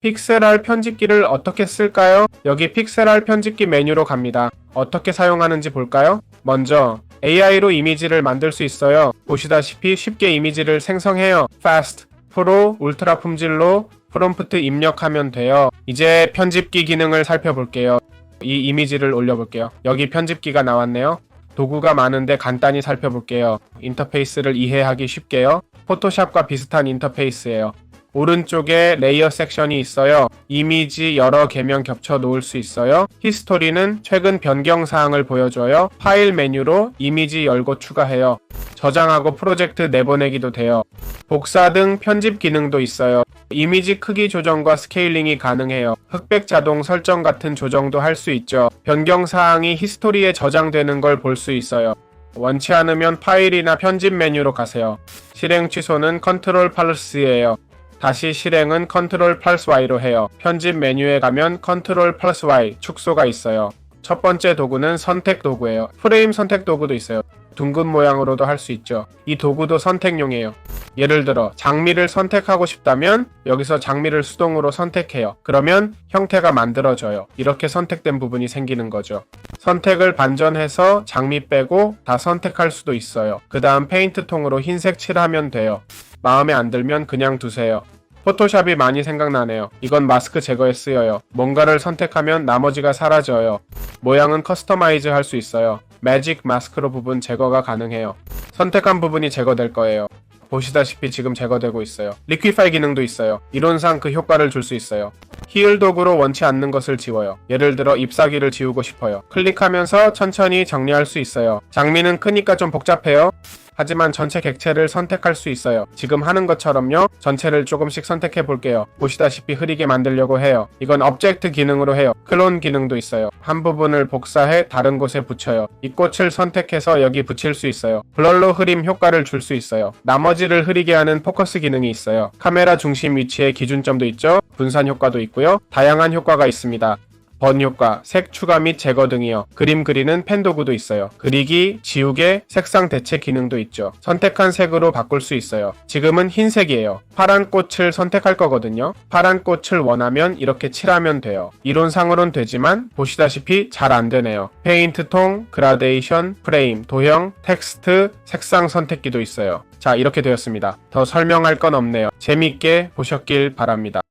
픽셀알 편집기를 어떻게 쓸까요? 여기 픽셀알 편집기 메뉴로 갑니다. 어떻게 사용하는지 볼까요? 먼저 AI로 이미지를 만들 수 있어요. 보시다시피 쉽게 이미지를 생성해요. Fast, 프로, 울트라 품질로 프롬프트 입력하면 돼요. 이제 편집기 기능을 살펴볼게요. 이 이미지를 올려볼게요. 여기 편집기가 나왔네요. 도구가 많은데 간단히 살펴볼게요. 인터페이스를 이해하기 쉽게요. 포토샵과 비슷한 인터페이스예요. 오른쪽에 레이어 섹션이 있어요. 이미지 여러 개명 겹쳐 놓을 수 있어요. 히스토리는 최근 변경 사항을 보여줘요. 파일 메뉴로 이미지 열고 추가해요. 저장하고 프로젝트 내보내기도 돼요. 복사 등 편집 기능도 있어요. 이미지 크기 조정과 스케일링이 가능해요. 흑백 자동 설정 같은 조정도 할 수 있죠. 변경 사항이 히스토리에 저장되는 걸 볼 수 있어요. 원치 않으면 파일이나 편집 메뉴로 가세요. 실행 취소는 컨트롤 플러스예요. 다시 실행은 컨트롤 플러스 Y로 해요. 편집 메뉴에 가면 컨트롤 플러스 Y 축소가 있어요. 첫 번째 도구는 선택 도구예요. 프레임 선택 도구도 있어요. 둥근 모양으로도 할 수 있죠. 이 도구도 선택용이에요. 예를 들어 장미를 선택하고 싶다면 여기서 장미를 수동으로 선택해요. 그러면 형태가 만들어져요. 이렇게 선택된 부분이 생기는 거죠. 선택을 반전해서 장미 빼고 다 선택할 수도 있어요. 그 다음 페인트 통으로 흰색 칠하면 돼요. 마음에 안 들면 그냥 두세요. 포토샵이 많이 생각나네요. 이건 마스크 제거에 쓰여요. 뭔가를 선택하면 나머지가 사라져요. 모양은 커스터마이즈 할 수 있어요. 매직 마스크로 부분 제거가 가능해요. 선택한 부분이 제거될 거예요. 보시다시피 지금 제거되고 있어요. 리퀴파이 기능도 있어요. 이론상 그 효과를 줄 수 있어요. 히을 도구로 원치 않는 것을 지워요. 예를 들어 잎사귀를 지우고 싶어요. 클릭하면서 천천히 정리할 수 있어요. 장미는 크니까 좀 복잡해요. 하지만 전체 객체를 선택할 수 있어요. 지금 하는 것처럼요. 전체를 조금씩 선택해 볼게요. 보시다시피 흐리게 만들려고 해요. 이건 업젝트 기능으로 해요. 클론 기능도 있어요. 한 부분을 복사해 다른 곳에 붙여요. 이 꽃을 선택해서 여기 붙일 수 있어요. 블러로 흐림 효과를 줄 수 있어요. 나머지를 흐리게 하는 포커스 기능이 있어요. 카메라 중심 위치에 기준점도 있죠. 분산 효과도 있고요. 다양한 효과가 있습니다. 번 효과, 색 추가 및 제거 등이요. 그림 그리는 펜 도구도 있어요. 그리기, 지우개, 색상 대체 기능도 있죠. 선택한 색으로 바꿀 수 있어요. 지금은 흰색이에요. 파란 꽃을 선택할 거거든요. 파란 꽃을 원하면 이렇게 칠하면 돼요. 이론상으론 되지만 보시다시피 잘 안 되네요. 페인트 통, 그라데이션, 프레임, 도형, 텍스트, 색상 선택기도 있어요. 자, 이렇게 되었습니다. 더 설명할 건 없네요. 재밌게 보셨길 바랍니다.